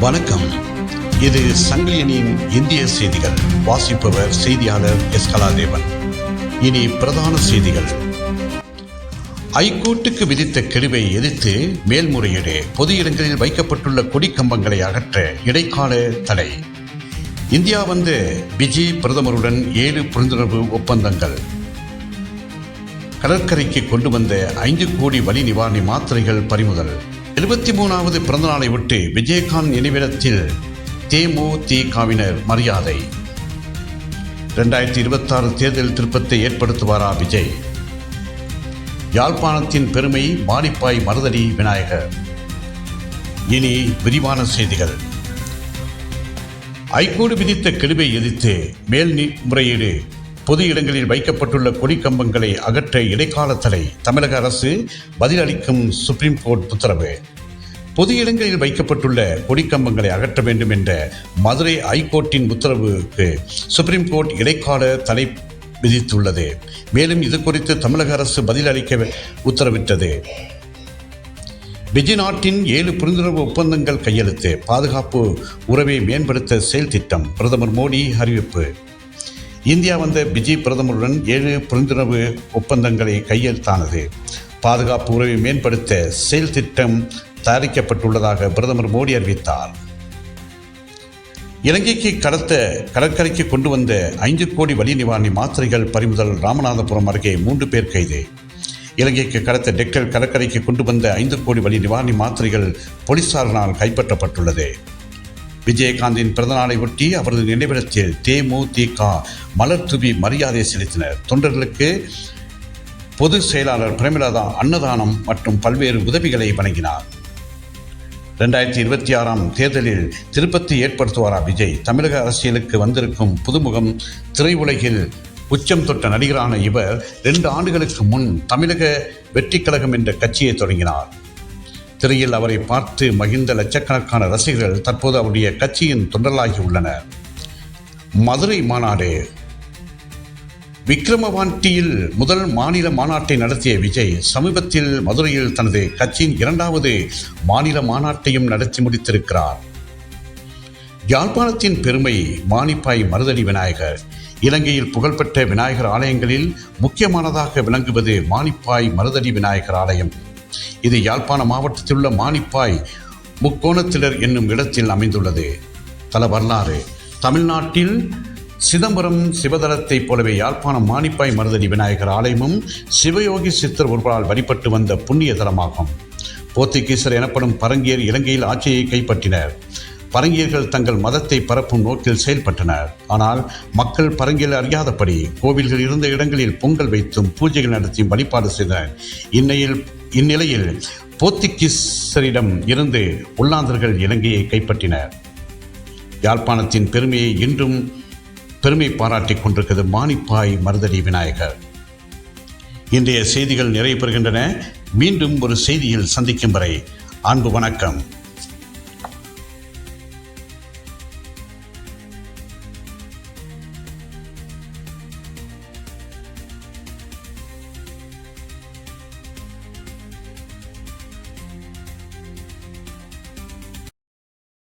வணக்கம். இது சங்கிலியனின் இந்திய செய்திகள். வாசிப்பவர் செய்தியாளர் எஸ் கலாதேவன். இனி பிரதான செய்திகள். ஐகோர்ட்டுக்கு விதித்த கெடுவை எதிர்த்து மேல்முறையீடு பொது இடங்களில் வைக்கப்பட்டுள்ள கொடி கம்பங்களை அகற்ற இடைக்கால தடை. இந்தியா வந்து பிஜி பிரதமருடன் ஏழு புரிந்துணர்வு ஒப்பந்தங்கள். கடற்கரைக்கு கொண்டு வந்த ஐந்து கோடி வலி நிவாரணி மாத்திரைகள் பறிமுதல். எழுபத்தி மூணாவது பிறந்தநாளை ஒட்டி விஜயகாந்த் நினைவிடத்தில் தேமுதிகவினர் மரியாதை. ரெண்டாயிரத்தி இருபத்தாறு தேர்தல் திருப்பத்தை ஏற்படுத்துவாரா விஜய்? யாழ்ப்பாணத்தின் பெருமை மாரிப்பாய் மருதடி விநாயகர். இனி விரிவான செய்திகள். ஐகோர்ட் விதித்த கெடுவை எதிர்த்து மேல் முறையீடு பொது இடங்களில் வைக்கப்பட்டுள்ள கொடிக்கம்பங்களை அகற்ற இடைக்கால தடை தமிழக அரசு பதிலளிக்கும் சுப்ரீம் கோர்ட் உத்தரவு. பொது இடங்களில் வைக்கப்பட்டுள்ள கொடிக்கம்பங்களை அகற்ற வேண்டும் என்ற மதுரை ஐகோர்ட்டின் உத்தரவுக்கு சுப்ரீம் கோர்ட் இடைக்கால தடை விதித்துள்ளது. மேலும் இது குறித்து தமிழக அரசு பதிலளிக்க உத்தரவிட்டது. விஜய் நாட்டின் ஏழு புரிந்துணர்வு ஒப்பந்தங்கள் கையெழுத்து பாதுகாப்பு உறவை மேம்படுத்த செயல் திட்டம் பிரதமர் மோடி அறிவிப்பு. இந்தியா வந்த பிஜி பிரதமருடன் ஏழு புரிந்துணர்வு ஒப்பந்தங்களை கையெழுத்தானது. பாதுகாப்பு உறவை மேம்படுத்த செயல் திட்டம் தயாரிக்கப்பட்டுள்ளதாக பிரதமர் மோடி அறிவித்தார். இலங்கைக்கு கடத்த கடற்கரைக்கு கொண்டு வந்த ஐந்து கோடி வலி நிவாரணி மாத்திரைகள் பறிமுதல் ராமநாதபுரம் அருகே மூன்று பேர் கைது. இலங்கைக்கு கடத்த டெக்கல் கடற்கரைக்கு கொண்டு வந்த ஐந்து கோடி வலி நிவாரணி மாத்திரைகள் போலீசாரினால் கைப்பற்றப்பட்டுள்ளது. விஜயகாந்தின் பிறந்தநாளை ஒட்டி அவரது நினைவிடத்தில் தேமுதிக மலர் தூவி மரியாதை செலுத்தினர். தொண்டர்களுக்கு பொதுச் செயலாளர் பிரேமலதா அன்னதானம் மற்றும் பல்வேறு உதவிகளை வழங்கினார். ரெண்டாயிரத்தி இருபத்தி ஆறாம் தேர்தலில் திருப்பத்தி ஏற்படுத்துவாரா விஜய்? தமிழக அரசியலுக்கு வந்திருக்கும் புதுமுகம் திரையுலகில் உச்சம் தொட்ட நடிகரான இவர் ரெண்டு ஆண்டுகளுக்கு முன் தமிழக வெற்றி கழகம் என்ற கட்சியை தொடங்கினார். திரையில் அவரை பார்த்து மகிழ்ந்த லட்சக்கணக்கான ரசிகர்கள் தற்போது அவருடைய கட்சியின் தொண்டர்களாகி உள்ளனர். மதுரை மாநாடு. விக்ரமவாண்டியில் முதல் மாநில மாநாட்டை நடத்திய விஜய் சமீபத்தில் மதுரையில் தனது கட்சியின் இரண்டாவது மாநில மாநாட்டையும் நடத்தி முடித்திருக்கிறார். யாழ்ப்பாணத்தின் பெருமை மானிப்பாய் மருதடி விநாயகர். இலங்கையில் புகழ்பெற்ற விநாயகர் ஆலயங்களில் முக்கியமானதாக விளங்குவது மானிப்பாய் மருதடி விநாயகர் ஆலயம். இது யாழ்ப்பாண மாவட்டத்தில் உள்ள மானிப்பாய் முக்கோணத்திலர் என்னும் இடத்தில் அமைந்துள்ளது. தல வரலாறு. தமிழ்நாட்டில் சிதம்பரம் சிவதலத்தைப் போலவே யாழ்ப்பாணம் மானிப்பாய் மருதடி விநாயகர் ஆலயமும் சிவயோகி சித்தர் ஒருவரால் வழிபட்டு வந்த புண்ணிய தலமாகும். போர்த்துகீசர் எனப்படும் பரங்கியர் இலங்கையில் ஆட்சியை கைப்பற்றினர். பரங்கியர்கள் தங்கள் மதத்தை பரப்பும் நோக்கில் செயல்பட்டனர். ஆனால் மக்கள் பரங்கியல் அறியாதபடி கோவில்கள் இருந்த இடங்களில் பொங்கல் வைத்தும் பூஜைகள் நடத்தியும் வழிபாடு செய்தனர். இன்னையில் இந்நிலையில் போர்த்துகீசரிடம் இருந்து உள்ளாந்தர்கள் இலங்கையை கைப்பற்றினர். யாழ்ப்பாணத்தின் பெருமையை இன்றும் பெருமை பாராட்டிக் கொண்டிருக்கிறது மானிப்பாய் மருதடி விநாயகர். இன்றைய செய்திகள் நிறைவு பெறுகின்றன. மீண்டும் ஒரு செய்தியில் சந்திக்கும் வரை அன்பு வணக்கம்.